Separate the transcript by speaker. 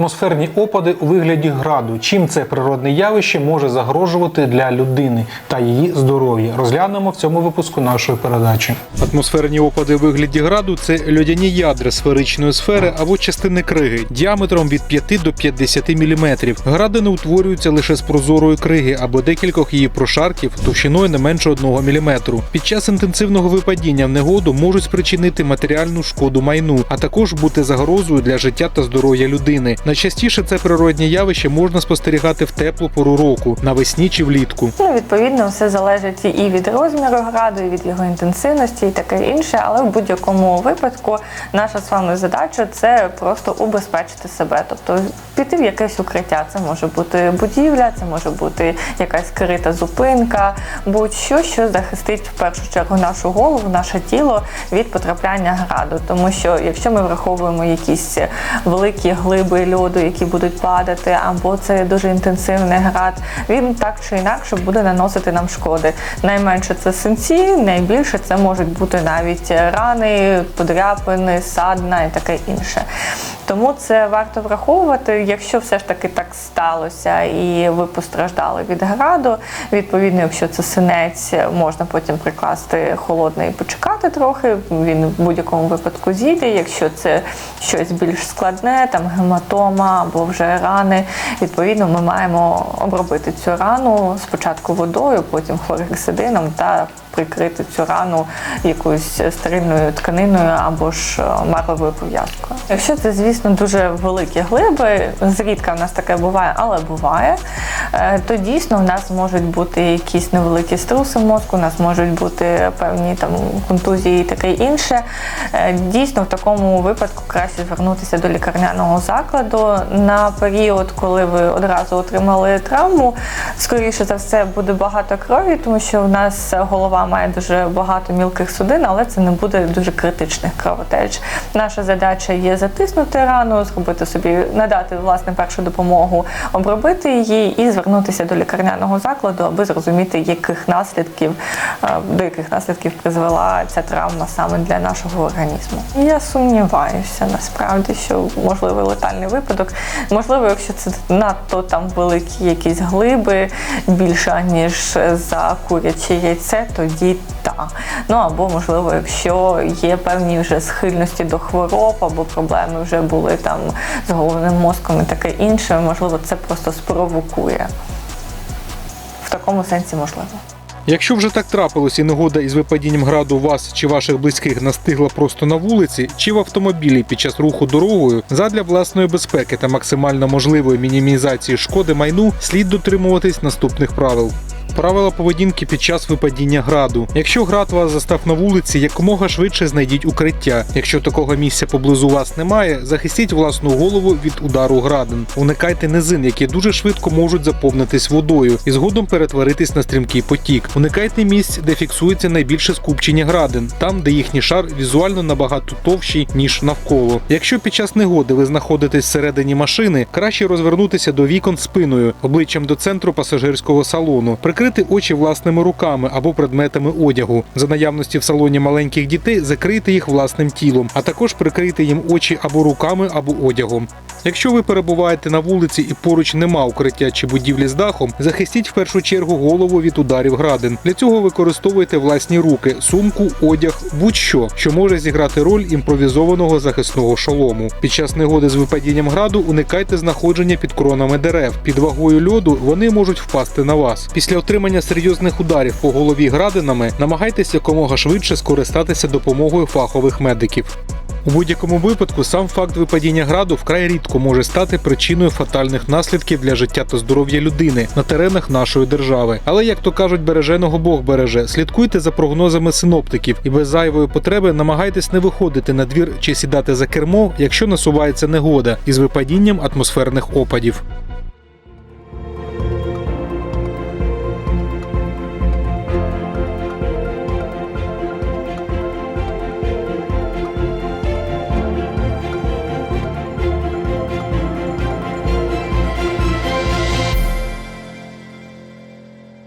Speaker 1: Атмосферні опади у вигляді граду. Чим це природне явище може загрожувати для людини та її здоров'я? Розглянемо в цьому випуску нашої передачі. Атмосферні опади у вигляді граду це льодяні ядра сферичної сфери або частини криги діаметром від 5 до 50 мм. Гради не утворюються лише з прозорої криги або декількох її прошарків товщиною не менше 1 мм. Під час інтенсивного випадіння в негоду можуть спричинити матеріальну шкоду майну, а також бути загрозою для життя та здоров'я людини. Найчастіше це природні явище можна спостерігати в теплу пору року, навесні чи влітку.
Speaker 2: Ну, відповідно, все залежить і від розміру граду, і від його інтенсивності, і таке інше. Але в будь-якому випадку наша з вами задача це просто убезпечити себе, тобто піти в якесь укриття. Це може бути будівля, це може бути якась скрита зупинка, будь-що, що захистить в першу чергу нашу голову, наше тіло від потрапляння граду. Тому що якщо ми враховуємо якісь великі глиби льоду, які будуть падати, або це дуже інтенсивний град, він так чи інакше буде наносити нам шкоди. Найменше це синці, найбільше це можуть бути навіть рани, подряпини, садна і таке інше. Тому це варто враховувати, якщо все ж таки так сталося і ви постраждали від граду. Відповідно, якщо це синець, можна потім прикласти холодне і почекати трохи. Він в будь-якому випадку зійде. Якщо це щось більш складне, там гематома або вже рани, відповідно, ми маємо обробити цю рану спочатку водою, потім хлоргексидином та прикрити цю рану якоюсь стерильною тканиною або ж марлевою пов'язкою. Якщо це, звісно, дуже великі глиби, зрідка в нас таке буває, але буває, е, то дійсно в нас можуть бути якісь невеликі струси в мозку, у нас можуть бути певні там контузії і таке інше. Е, Дійсно, в такому випадку краще звернутися до лікарняного закладу на період, коли ви одразу отримали травму. Скоріше за все буде багато крові, тому що в нас голова має дуже багато мілких судин, але це не буде дуже критичних кровотеч. Наша задача є затиснути рану, зробити собі, надати власне першу допомогу, обробити її і звернутися до лікарняного закладу, аби зрозуміти, яких наслідків е, до яких наслідків призвела ця травма саме для нашого організму. Я сумніваюся насправді, що можливий летальний випадок. Можливо, якщо це надто там великі якісь глиби більше ніж за куряче яйце, тоді так. Ну або можливо, якщо є певні вже схильності до хвороб, або проблеми вже були там з головним мозком і таке інше, можливо, це просто спровокує. В такому сенсі можливо.
Speaker 1: Якщо вже так трапилось і негода із випадінням граду вас чи ваших близьких настигла просто на вулиці чи в автомобілі під час руху дорогою, задля власної безпеки та максимально можливої мінімізації шкоди майну слід дотримуватись наступних правил. Правила поведінки під час випадіння граду. Якщо град вас застав на вулиці, якомога швидше знайдіть укриття. Якщо такого місця поблизу вас немає, захистіть власну голову від удару градин. Уникайте низин, які дуже швидко можуть заповнитись водою і згодом перетворитись на стрімкий потік. Уникайте місць, де фіксується найбільше скупчення градин, там, де їхній шар візуально набагато товщий ніж навколо. Якщо під час негоди ви знаходитесь всередині машини, краще розвернутися до вікон спиною, обличчям до центру пасажирського салону, прикрити очі власними руками або предметами одягу. За наявності в салоні маленьких дітей закрийте їх власним тілом, а також прикрийте їм очі або руками, або одягом. Якщо ви перебуваєте на вулиці і поруч нема укриття чи будівлі з дахом, захистіть в першу чергу голову від ударів градин. Для цього використовуйте власні руки, сумку, одяг, будь-що, що може зіграти роль імпровізованого захисного шолому. Під час негоди з випадінням граду уникайте знаходження під кронами дерев. Під вагою льоду вони можуть впасти на вас. Після отримання серйозних ударів по голові градинами намагайтесь якомога швидше скористатися допомогою фахових медиків. У будь-якому випадку сам факт випадіння граду вкрай рідко може стати причиною фатальних наслідків для життя та здоров'я людини на теренах нашої держави. Але як то кажуть, береженого Бог береже. Слідкуйте за прогнозами синоптиків і без зайвої потреби намагайтесь не виходити на двір чи сідати за кермо, якщо насувається негода із випадінням атмосферних опадів.